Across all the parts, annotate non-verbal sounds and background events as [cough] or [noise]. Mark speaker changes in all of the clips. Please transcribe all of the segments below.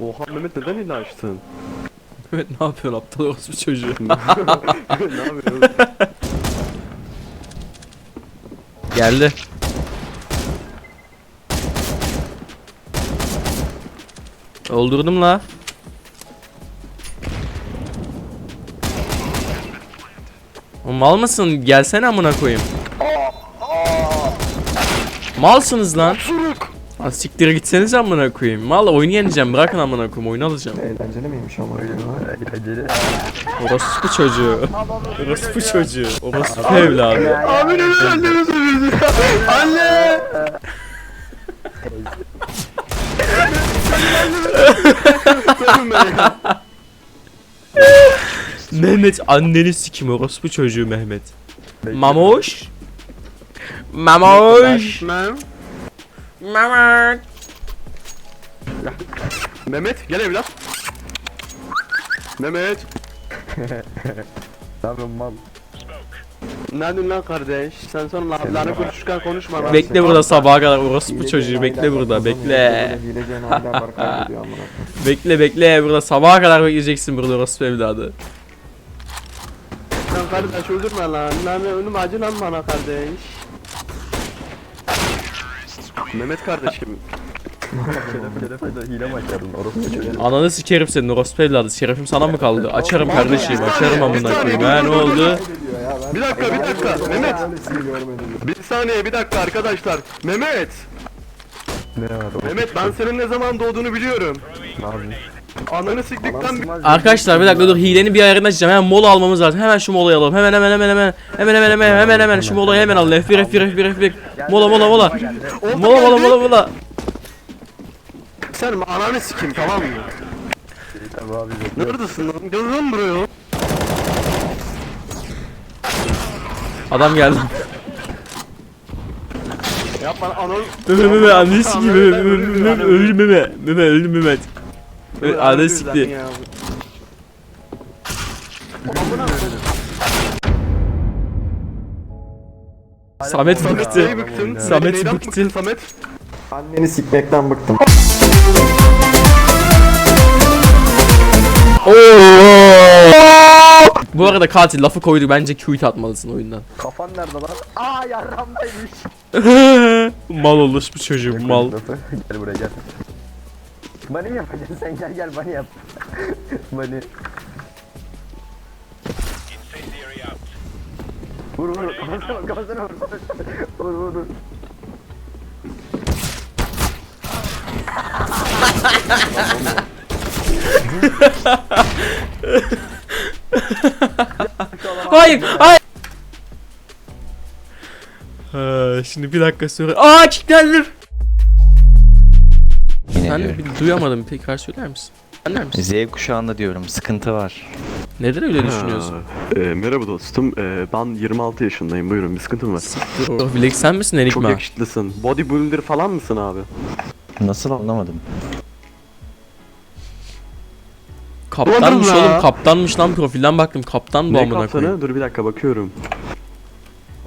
Speaker 1: Oha Mehmet neden hile açtın? [laughs]
Speaker 2: Evet ne yapıyorsun aptal orospu çocuğu. [laughs]
Speaker 1: ne yapıyorsun?
Speaker 2: Geldi. Öldürdüm la. Oğlum Mal mısın? Gelsene amına koyayım. Malsınız lan. Ha, siktir gitseniz amına koyayım. Mal oyunu yeneceğim. Bırakın amına koyayım. Oyunu alacağım.
Speaker 3: Eğlenceli miymiş ama öyle
Speaker 1: Eğlenceli.
Speaker 2: Orospu çocuğu. Orospu çocuğu. Orospu evladı.
Speaker 1: Abi ne annemi seviyorsun? Anne!
Speaker 2: Mehmet anneni sikim orospu çocuğu Mehmet. Mamoş. Mamoş.
Speaker 1: Mem.
Speaker 2: Mehmet.
Speaker 1: Mehmet gel evlat. Mehmet. [laughs]
Speaker 3: Yapıyorsun mal?
Speaker 1: Neredin lan kardeş? Sen sonra laflarını konuşurken konuşma lan.
Speaker 2: Bekle burada sabaha kadar orospu çocuğu bekle burada bekle. Bekle bekle burada sabaha kadar bekleyeceksin burada orospu evladı.
Speaker 1: Lan kardeş öldürme lan. Lan önüm acı lan bana kardeş. Mehmet kardeşim.
Speaker 3: Şeref şeref hile mi açardın orası çocuğu?
Speaker 2: Ananı sikerim senin orospu evladı. Şerefim sana mı kaldı? Açarım kardeşim açarım amına koyayım. Ha ne oldu?
Speaker 1: Bir dakika bir dakika Mehmet. Bir saniye bir dakika arkadaşlar. Mehmet.
Speaker 3: Ne var?
Speaker 1: Mehmet ben senin ne zaman doğduğunu biliyorum.
Speaker 3: Ne yapıyorsun?
Speaker 1: Ananı siktikten bir...
Speaker 2: Arkadaşlar bir dakika dur hilenin bir ayarını açacağım. Hemen mola almamız lazım. Hemen şu molayı alalım. Hemen hemen hemen hemen. Hemen hemen hemen hemen hemen şu molayı hemen al. F1 F1 F1 F1. Mola mola mola. Mola mola mola mola.
Speaker 1: Sen ananı sikeyim tamam mı?
Speaker 3: Tabii abi bekliyorum.
Speaker 1: Neredesin lan? Lan buraya.
Speaker 2: Adam geldi.
Speaker 1: Yapma ananı...
Speaker 2: Mehmet Mehmet annesi sikeyim Mehmet Mehmet Mehmet Mehmet Mehmet annesi sikti Samet bıktı? Samet bıktı.
Speaker 1: bıktın Samet?
Speaker 3: Anneni sikmekten bıktım.
Speaker 2: Bu arada katil lafı koydu bence Q'yu atmalısın oyundan
Speaker 3: Kafan nerede lan? Aa yarramdaymış. [laughs]
Speaker 2: Mal olur bu çocuğu mal
Speaker 3: gel buraya gel. Bani mi yapacaksın sen gel gel bani yap. bani. Vur vur kafasına vur kafasına vur. vur vur vur.
Speaker 2: Hayır hayır Ha, Şimdi bir dakika sonra Aa kilitlendim Sen de bir duyamadım tekrar söyler misin? Anlar mısın?
Speaker 4: Z kuşağında diyorum sıkıntı var.
Speaker 2: Neden öyle düşünüyorsun?
Speaker 1: E, merhaba dostum. E, ben 26 yaşındayım. Buyurun bir sıkıntın var.
Speaker 2: Dur Bilek sen misin
Speaker 1: Çok
Speaker 2: Enigma?
Speaker 1: yakışıklısın. Bodybuilder falan mısın abi?
Speaker 4: Nasıl anlamadım.
Speaker 2: Kaptanmış
Speaker 1: Oğlum
Speaker 2: kaptanmış lan profilden baktım kaptan bu
Speaker 1: Ne
Speaker 2: amına koyayım.
Speaker 1: Dur bir dakika bakıyorum.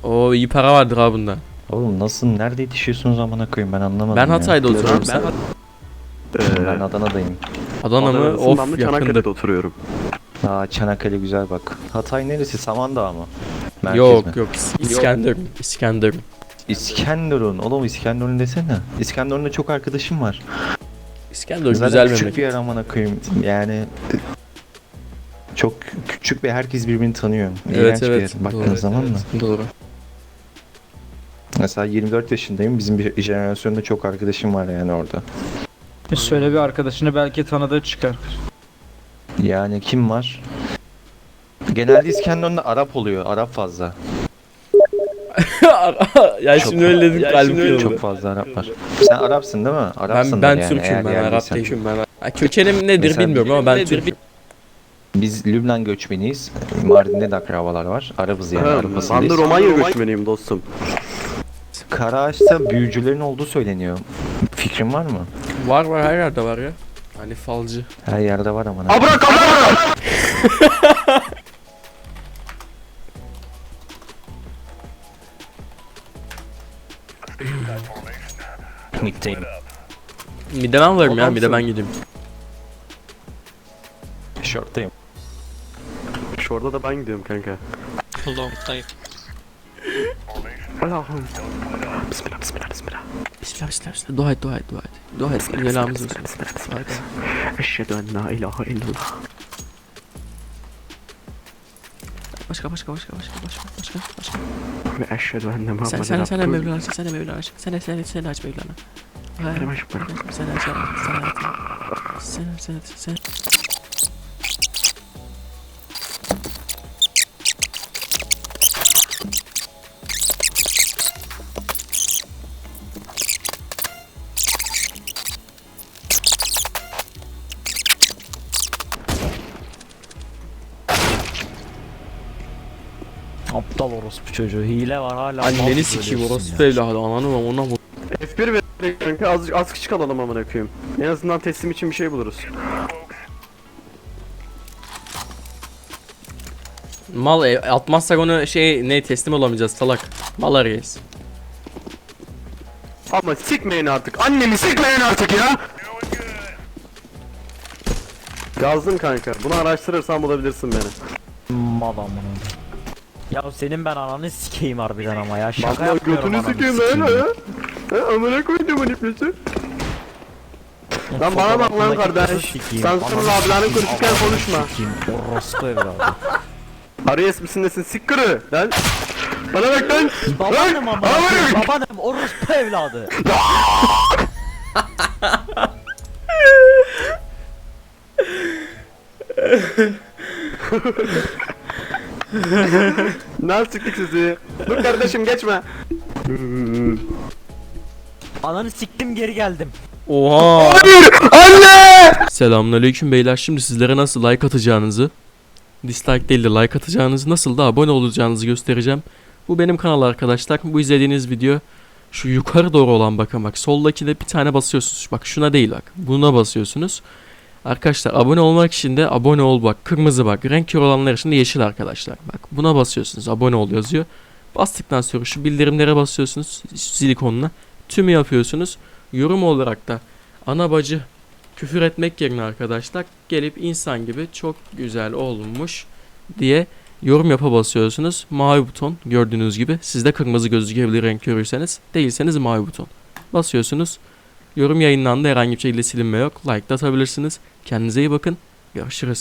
Speaker 2: Oo iyi para vardır ha bunda.
Speaker 4: Oğlum nasıl nerede yetişiyorsunuz amına koyayım ben anlamadım
Speaker 2: Ben
Speaker 4: ya.
Speaker 2: Hatay'da oturuyorum sen.
Speaker 1: Ee,
Speaker 4: Ben Adana'dayım.
Speaker 2: Adana mı? Of
Speaker 1: ben de Çanakkale'de oturuyorum.
Speaker 4: Aa Çanakkale güzel bak. Hatay neresi? Samandağ mı? Merkez
Speaker 2: Yok
Speaker 4: mi?
Speaker 2: yok İskenderun. İskenderun.
Speaker 4: İskenderun. Oğlum İskenderun desene. İskenderun'da çok arkadaşım var.
Speaker 2: İskenderun
Speaker 4: Zaten
Speaker 2: güzel
Speaker 4: küçük
Speaker 2: memleket.
Speaker 4: bir yer amına koyayım. Yani çok küçük ve herkes birbirini tanıyor.
Speaker 2: Evet
Speaker 4: İğrenç bir
Speaker 2: evet.
Speaker 4: yer baktığın
Speaker 2: Doğru,
Speaker 4: zaman da.
Speaker 2: evet, Doğru.
Speaker 4: Mesela 24 yaşındayım. Bizim bir jenerasyonda çok arkadaşım var yani orada.
Speaker 5: Söyle bir arkadaşını belki tanıdığı çıkar.
Speaker 4: Yani kim var? Genelde İskenderun'da Arap oluyor. Arap fazla. [laughs]
Speaker 2: ya
Speaker 4: Çok
Speaker 2: şimdi öyle dedim kalbim kırıldı.
Speaker 4: Çok fazla Arap var. Sen Arapsın değil mi? Arapsın
Speaker 2: Ben ben
Speaker 4: yani,
Speaker 2: Türk'üm
Speaker 4: eğer
Speaker 2: ben Arap
Speaker 4: geldiysen.
Speaker 2: değilim ben. Ha, kökenim nedir
Speaker 4: Mesela-
Speaker 2: bilmiyorum ama ben Türk'üm.
Speaker 4: Biz Lübnan göçmeniyiz. Mardin'de de akrabalar var. Arabız yani.
Speaker 1: Ha, ben de
Speaker 4: asıllıyız.
Speaker 1: Romanya göçmeniyim dostum.
Speaker 4: Karaağaç'ta büyücülerin olduğu söyleniyor. Fikrin var mı?
Speaker 2: Var var her yerde var ya. Hani falcı.
Speaker 4: Her yerde var ama.
Speaker 1: Abrakadabra!
Speaker 4: Mitteyim.
Speaker 2: Mide ben varım ya mide ben gideyim.
Speaker 4: Short'tayım.
Speaker 1: Şurada da ben gidiyorum kanka.
Speaker 6: Long'dayım.
Speaker 1: Allah'ım. Bismillah bismillah bismillah.
Speaker 2: Bismillah bismillah bismillah. Dua et dua et dua et. Dua et. Belamız olsun.
Speaker 1: Eşhedü en la ilahe illallah.
Speaker 2: Başka başka başka başka başka başka başka.
Speaker 1: Ve eşhedü enne
Speaker 2: Sen
Speaker 1: Muhammeden
Speaker 2: sen sen
Speaker 1: Abdühü.
Speaker 2: Mevlana. Sen de Mevlana. Sen sen sen aç Mevlana. Sen aç sen sen. Sen sen sen.
Speaker 7: Aptal orospu çocuğu. Hile var hala.
Speaker 2: Anneni sikeyim orospu evladı. Ananı var ona vur.
Speaker 1: F1 ver kanka az, az küçük alalım amına koyayım. En azından teslim için bir şey buluruz.
Speaker 2: Mal e, atmazsak onu şey ne teslim olamayacağız salak. Mal arayız.
Speaker 1: Ama sikmeyin artık. Annemi sikmeyin artık ya. Yazdım kanka. Bunu araştırırsan bulabilirsin beni.
Speaker 7: Mal amına. Ya senin ben ananı sikeyim harbiden ama ya. Şaka
Speaker 1: Vallahi
Speaker 7: yapmıyorum
Speaker 1: götünü
Speaker 7: ananı
Speaker 1: sikeyim lan ha. Ha amına koyduğumun iplisi. Lan bana bak lan kardeş. sonra ablanın konuşurken konuşma.
Speaker 7: Orospu evladı.
Speaker 1: Arayes misindesin sikkırı lan. Bana bak lan.
Speaker 7: Babanım koyayım,
Speaker 1: koyayım.
Speaker 7: babanım orospu evladı. [laughs] [laughs] [laughs]
Speaker 1: Lan siktik sizi. Dur kardeşim geçme.
Speaker 7: Ananı siktim geri geldim.
Speaker 2: Oha. Hayır anne. Selamünaleyküm beyler. Şimdi sizlere nasıl like atacağınızı, dislike değil de like atacağınızı, nasıl da abone olacağınızı göstereceğim. Bu benim kanal arkadaşlar. Bu izlediğiniz video şu yukarı doğru olan bakın bak soldaki de bir tane basıyorsunuz. Bak şuna değil bak. Buna basıyorsunuz. Arkadaşlar abone olmak için de abone ol bak. Kırmızı bak. Renk kör olanlar için de yeşil arkadaşlar. Bak buna basıyorsunuz. Abone ol yazıyor. Bastıktan sonra şu bildirimlere basıyorsunuz. Zil ikonuna. Tümü yapıyorsunuz. Yorum olarak da ana bacı küfür etmek yerine arkadaşlar gelip insan gibi çok güzel olmuş diye yorum yapa basıyorsunuz. Mavi buton gördüğünüz gibi sizde kırmızı gözükebilir renk görürseniz. Değilseniz mavi buton. Basıyorsunuz. Yorum yayınlandı herhangi bir şekilde silinme yok. Like da atabilirsiniz. Kendinize iyi bakın. Görüşürüz.